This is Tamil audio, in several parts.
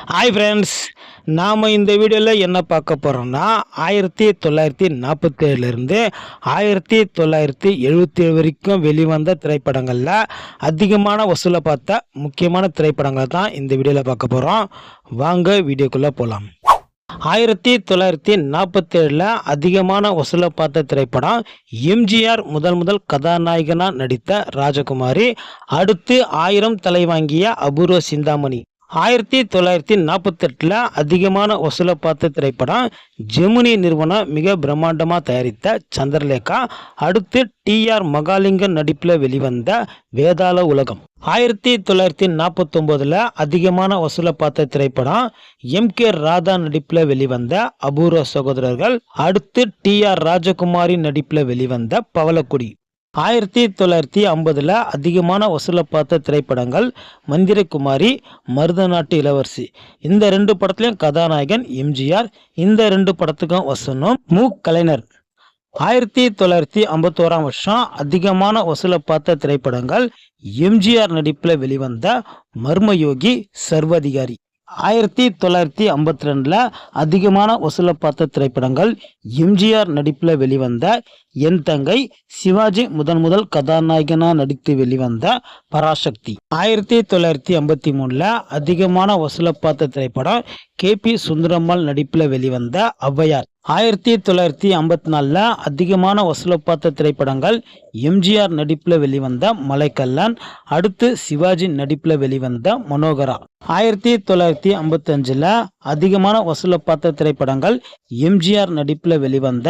ஹாய் ஃப்ரெண்ட்ஸ் நாம் இந்த வீடியோவில் என்ன பார்க்க போகிறோம்னா ஆயிரத்தி தொள்ளாயிரத்தி நாற்பத்தேழுலேருந்து ஆயிரத்தி தொள்ளாயிரத்தி எழுபத்தேழு வரைக்கும் வெளிவந்த திரைப்படங்களில் அதிகமான வசூலை பார்த்த முக்கியமான திரைப்படங்களை தான் இந்த வீடியோவில் பார்க்க போகிறோம் வாங்க வீடியோக்குள்ளே போகலாம் ஆயிரத்தி தொள்ளாயிரத்தி நாற்பத்தேழில் அதிகமான வசூலை பார்த்த திரைப்படம் எம்ஜிஆர் முதல் முதல் கதாநாயகனாக நடித்த ராஜகுமாரி அடுத்து ஆயிரம் தலை வாங்கிய அபூர்வ சிந்தாமணி. ஆயிரத்தி தொள்ளாயிரத்தி நாற்பத்தெட்டில் அதிகமான வசூலை பார்த்த திரைப்படம் ஜெமினி நிறுவனம் மிக பிரம்மாண்டமாக தயாரித்த சந்திரலேகா அடுத்து டிஆர் மகாலிங்கன் நடிப்பில் வெளிவந்த வேதாள உலகம். ஆயிரத்தி தொள்ளாயிரத்தி நாற்பத்தொம்போதில் அதிகமான வசூலை பார்த்த திரைப்படம் எம் கே ராதா நடிப்பில் வெளிவந்த அபூர்வ சகோதரர்கள் அடுத்து டிஆர் ராஜகுமாரி நடிப்பில் வெளிவந்த பவளக்குடி. ஆயிரத்தி தொள்ளாயிரத்தி ஐம்பதில் அதிகமான வசூலை பார்த்த திரைப்படங்கள் மந்திரகுமாரி மருதநாட்டு இளவரசி. இந்த ரெண்டு படத்துலையும் கதாநாயகன் எம்ஜிஆர் இந்த ரெண்டு படத்துக்கும் வசனம் மு. கலைஞர். ஆயிரத்தி தொள்ளாயிரத்தி ஐம்பத்தோராம் வருஷம் அதிகமான வசூலை பார்த்த திரைப்படங்கள் எம்ஜிஆர் நடிப்பில் வெளிவந்த மர்மயோகி சர்வதிகாரி. ஆயிரத்தி தொள்ளாயிரத்தி ஐம்பத்தி ரெண்டில் அதிகமான வசூலை பார்த்த திரைப்படங்கள் எம்ஜிஆர் நடிப்பில் வெளிவந்த என் தங்கை சிவாஜி முதன் முதல் கதாநாயகனாக நடித்து வெளிவந்த பராசக்தி. ஆயிரத்தி தொள்ளாயிரத்தி ஐம்பத்தி மூணில் அதிகமான வசூலை பார்த்த திரைப்படம் கே பி சுந்தரம்மாள் நடிப்பில் வெளிவந்த ஔவையார். ஆயிரத்தி தொள்ளாயிரத்தி ஐம்பத்தி நாலில் அதிகமான வசூலை பார்த்த திரைப்படங்கள் எம்ஜிஆர் நடிப்பில் வெளிவந்த மலைக்கல்லான் அடுத்து சிவாஜி நடிப்பில் வெளிவந்த மனோகரா. ஆயிரத்தி தொள்ளாயிரத்தி ஐம்பத்தஞ்சில் அதிகமான வசூலை பார்த்த திரைப்படங்கள் எம்ஜிஆர் நடிப்பில் வெளிவந்த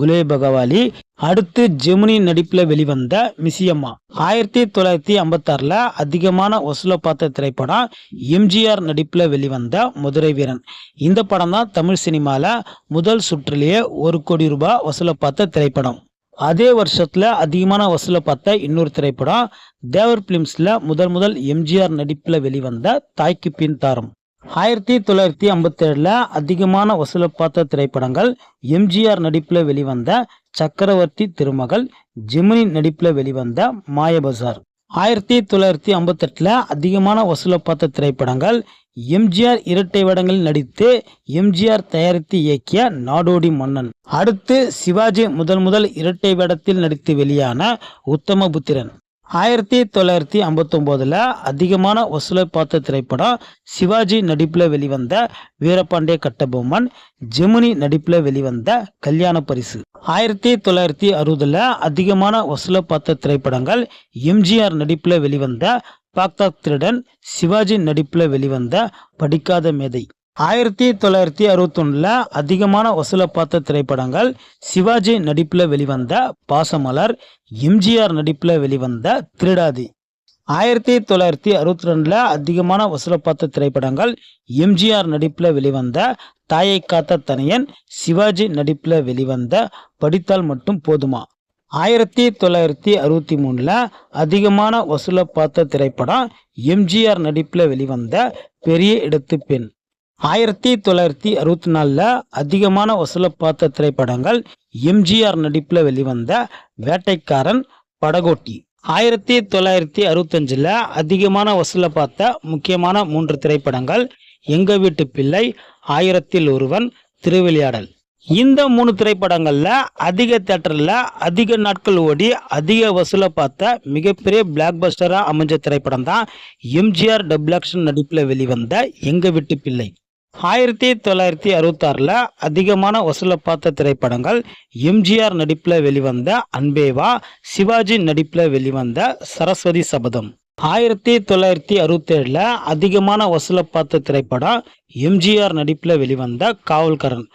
குலே பகவாலி அடுத்து ஜெமினி நடிப்பில் வெளிவந்த மிசியம்மா. ஆயிரத்தி தொள்ளாயிரத்தி ஐம்பத்தாறில் அதிகமான வசூலை பார்த்த திரைப்படம் எம்ஜிஆர் நடிப்பில் வெளிவந்த மதுரை வீரன். இந்த படம் தான் தமிழ் சினிமாவில் முதல் சுற்றிலேயே ஒரு கோடி ரூபாய் வசூலை பார்த்த திரைப்படம். அதே வருஷத்தில் அதிகமான வசூலை பார்த்த இன்னொரு திரைப்படம் தேவர் பிலிம்ஸில் முதல் முதல் எம்ஜிஆர் நடிப்பில் வெளிவந்த தாய்க்கு பின் தாரம். ஆயிரத்தி தொள்ளாயிரத்தி ஐம்பத்தேழில் அதிகமான வசூலை பார்த்த திரைப்படங்கள் எம்ஜிஆர் நடிப்பில் வெளிவந்த சக்கரவர்த்தி திருமகள் ஜெமினி நடிப்பில் வெளிவந்த மாயபஜார். ஆயிரத்தி தொள்ளாயிரத்தி ஐம்பத்தெட்டில் அதிகமான வசூலை பார்த்த திரைப்படங்கள் எம்ஜிஆர் இரட்டை வேடங்களில் நடித்து எம்ஜிஆர் தயாரித்து இயக்கிய நாடோடி மன்னன். அடுத்து சிவாஜி முதல் முதல் இரட்டை வேடத்தில் நடித்து வெளியான உத்தமபுத்திரன். ஆயிரத்தி தொள்ளாயிரத்தி ஐம்பத்தொம்போதில் அதிகமான வசூலை பார்த்த திரைப்படம் சிவாஜி நடிப்பில் வெளிவந்த வீரபாண்டிய கட்டபொம்மன் ஜெமினி நடிப்பில் வெளிவந்த கல்யாண பரிசு. ஆயிரத்தி தொள்ளாயிரத்தி அறுபதில் அதிகமான வசூலை பார்த்த திரைப்படங்கள் எம்ஜிஆர் நடிப்பில் வெளிவந்த பாக்தாக் திருடன் சிவாஜி நடிப்பில் வெளிவந்த படிக்காத மேதை. ஆயிரத்தி தொள்ளாயிரத்தி அறுபத்தொன்னில் அதிகமான வசூலை பார்த்த திரைப்படங்கள் சிவாஜி நடிப்பில் வெளிவந்த பாசமலர் எம்ஜிஆர் நடிப்பில் வெளிவந்த திருடாதி. ஆயிரத்தி தொள்ளாயிரத்தி அறுபத்தி ரெண்டில் அதிகமான வசூலை பார்த்த திரைப்படங்கள் எம்ஜிஆர் நடிப்பில் வெளிவந்த தாயை காத்த தனையன் சிவாஜி நடிப்பில் வெளிவந்த படித்தால் மட்டும் போதுமா? ஆயிரத்தி தொள்ளாயிரத்தி அறுபத்தி மூணில் அதிகமான வசூலை பார்த்த திரைப்படம் எம்ஜிஆர் நடிப்பில் வெளிவந்த பெரிய இடத்து பெண். ஆயிரத்தி தொள்ளாயிரத்தி அறுபத்தி நாலில் அதிகமான வசூலை பார்த்த திரைப்படங்கள் எம்ஜிஆர் நடிப்பில் வெளிவந்த வேட்டைக்காரன் படகோட்டி. ஆயிரத்தி தொள்ளாயிரத்தி அறுபத்தஞ்சில் அதிகமான வசூலை பார்த்த முக்கியமான மூன்று திரைப்படங்கள் எங்க வீட்டு பிள்ளை ஆயிரத்தில் ஒருவன் திருவிளையாடல். இந்த மூணு திரைப்படங்களில் அதிக தேட்டரில் அதிக நாட்கள் ஓடி அதிக வசூலை பார்த்த மிகப்பெரிய பிளாக் பஸ்டராக அமைஞ்ச திரைப்படம் தான் எம்ஜிஆர் ஆக்ஷன் நடிப்பில் வெளிவந்த எங்க வீட்டு பிள்ளை. ஆயிரத்தி தொள்ளாயிரத்தி அறுபத்தாறில் அதிகமான வசூலை பார்த்த திரைப்படங்கள் எம்ஜிஆர் நடிப்பில் வெளிவந்த அன்பேவா சிவாஜி நடிப்பில் வெளிவந்த சரஸ்வதி சபதம். ஆயிரத்தி தொள்ளாயிரத்தி அறுபத்தேழில் அதிகமான வசூலை பார்த்த திரைப்படம் எம்ஜிஆர் நடிப்பில் வெளிவந்த காவல்கரன்.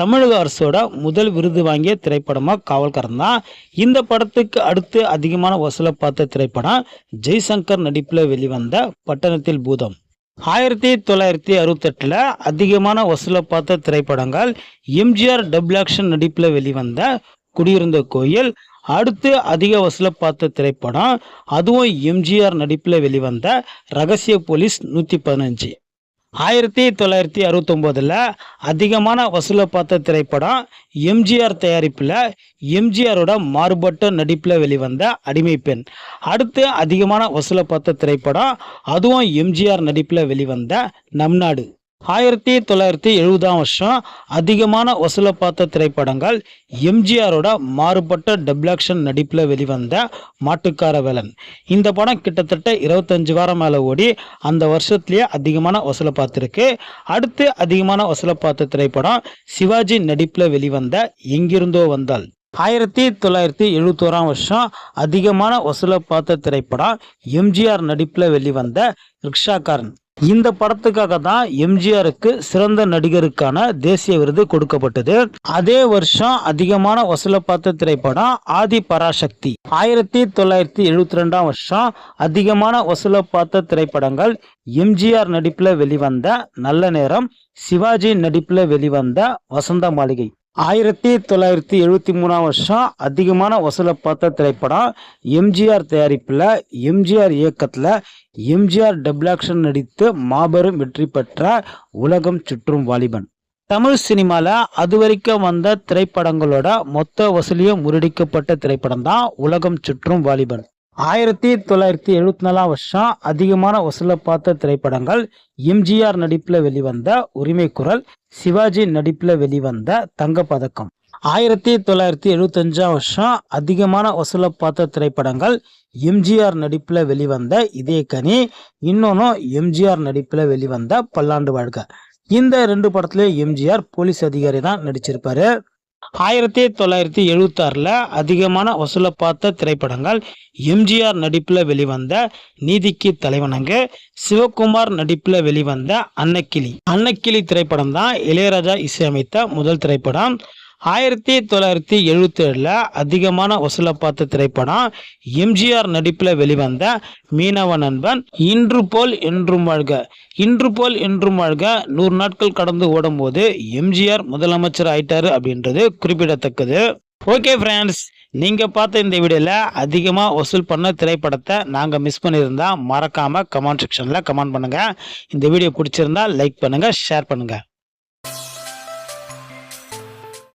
தமிழக அரசோட முதல் விருது வாங்கிய திரைப்படமாக காவல்கரன் தான். இந்த படத்துக்கு அடுத்து அதிகமான வசூலை பார்த்த திரைப்படம் ஜெய்சங்கர் நடிப்பில் வெளிவந்த பட்டணத்தில் பூதம். ஆயிரத்தி தொள்ளாயிரத்தி அறுபத்தெட்டில் அதிகமான வசூலை பார்த்த திரைப்படங்கள் எம்ஜிஆர் டபுள் ஆக்ஷன் நடிப்பில் வெளிவந்த குடியிருந்த கோயில் அடுத்து அதிக வசூலை பார்த்த திரைப்படம் அதுவும் எம்ஜிஆர் நடிப்பில் வெளிவந்த ரகசிய போலீஸ் நூற்றி பதினஞ்சு. ஆயிரத்தி தொள்ளாயிரத்தி அறுபத்தொம்போதில் அதிகமான வசூலை பார்த்த திரைப்படம் எம்ஜிஆர் தயாரிப்பில் எம்ஜிஆரோட மாறுபட்ட நடிப்பில் வெளிவந்த அடிமை பெண். அடுத்து அதிகமான வசூலை பார்த்த திரைப்படம் அதுவும் எம்ஜிஆர் நடிப்பில் வெளிவந்த நம்நாடு ஆயிரத்தி தொள்ளாயிரத்தி எழுபதாம் வருஷம் அதிகமான வசூலை பார்த்த திரைப்படங்கள் எம்ஜிஆரோட மாறுபட்ட டபுள் ஆக்ஷன் நடிப்பில் வெளிவந்த மாட்டுக்கார வேலன் இந்த படம் கிட்டத்தட்ட இருபத்தஞ்சு வாரம் மேலே ஓடி அந்த வருஷத்துலேயே அதிகமான வசூலை பார்த்துருக்கு அடுத்து அதிகமான வசூலை பார்த்த திரைப்படம் சிவாஜி நடிப்பில் வெளிவந்த எங்கிருந்தோ வந்தால் ஆயிரத்தி தொள்ளாயிரத்தி எழுபத்தோராம் வருஷம் அதிகமான வசூலை பார்த்த திரைப்படம் எம்ஜிஆர் நடிப்பில் வெளிவந்த ரிக்ஷாக்காரன். இந்த படத்துக்காக தான் எம்ஜிஆருக்கு சிறந்த நடிகருக்கான தேசிய விருது கொடுக்கப்பட்டது. அதே வருஷம் அதிகமான வசூலை பார்த்த திரைப்படம் ஆதி பராசக்தி. ஆயிரத்தி தொள்ளாயிரத்தி எழுபத்தி ரெண்டாம் வருஷம் அதிகமான வசூலை பார்த்த திரைப்படங்கள் எம்ஜிஆர் நடிப்பில் வெளிவந்த நல்ல நேரம் சிவாஜி நடிப்பில் வெளிவந்த வசந்த மாளிகை. ஆயிரத்தி தொள்ளாயிரத்தி எழுபத்தி மூணாம் வருஷம் அதிகமான வசூலை பார்த்த திரைப்படம் எம்ஜிஆர் தயாரிப்பில் எம்ஜிஆர் இயக்கத்தில் எம்ஜிஆர் டபுள் ஆக்ஷன் நடித்து மாபெரும் வெற்றி பெற்ற உலகம் சுற்றும் வாலிபன். தமிழ் சினிமாவில் அது வரைக்கும் வந்த திரைப்படங்களோட மொத்த வசூலியும் முரடிக்கப்பட்ட திரைப்படம் தான் உலகம் சுற்றும் வாலிபன். ஆயிரத்தி தொள்ளாயிரத்தி எழுபத்தி நாலாம் வருஷம் அதிகமான வசூலை பார்த்த திரைப்படங்கள் எம்ஜிஆர் நடிப்பில் வெளிவந்த உரிமை குரல் சிவாஜி நடிப்பில் வெளிவந்த தங்க பதக்கம் ஆயிரத்தி தொள்ளாயிரத்தி எழுபத்தஞ்சாம் வருஷம் அதிகமான வசூலை பார்த்த திரைப்படங்கள் எம்ஜிஆர் நடிப்பில் வெளிவந்த இதே கனி இன்னொன்று எம்ஜிஆர் நடிப்பில் வெளிவந்த பல்லாண்டு வாழ்க. இந்த ரெண்டு படத்துலேயும் எம்ஜிஆர் போலீஸ் அதிகாரி தான் நடிச்சிருப்பாரு. ஆயிரத்தி தொள்ளாயிரத்தி எழுபத்தாறில் அதிகமான வசூலை பார்த்த திரைப்படங்கள் எம்ஜிஆர் நடிப்பில் வெளிவந்த நீதிக்கு தலைவனங்கு சிவகுமார் நடிப்பில் வெளிவந்த அன்னக்கிளி. அன்னக்கிளி திரைப்படம் தான் இளையராஜா இசையமைத்த முதல் திரைப்படம். ஆயிரத்தி தொள்ளாயிரத்தி எழுபத்தி ஏழில் அதிகமான வசூலை பார்த்த திரைப்படம் எம்ஜிஆர் நடிப்பில் வெளிவந்த மீனவ நண்பன் இன்று போல் என்றும் வாழ்க இன்று போல் என்றும் வாழ்க நூறு நாட்கள் கடந்து ஓடும்போது எம்ஜிஆர் முதலமைச்சர் ஆயிட்டாரு அப்படின்றது குறிப்பிடத்தக்கது. ஓகே ஃப்ரெண்ட்ஸ் நீங்கள் பார்த்த இந்த வீடியோவில் அதிகமாக வசூல் பண்ண திரைப்படத்தை நாங்கள் மிஸ் பண்ணியிருந்தால் மறக்காமல் கமெண்ட் செக்ஷனில் கமெண்ட் பண்ணுங்கள் இந்த வீடியோ பிடிச்சிருந்தா லைக் பண்ணுங்கள் ஷேர் பண்ணுங்கள்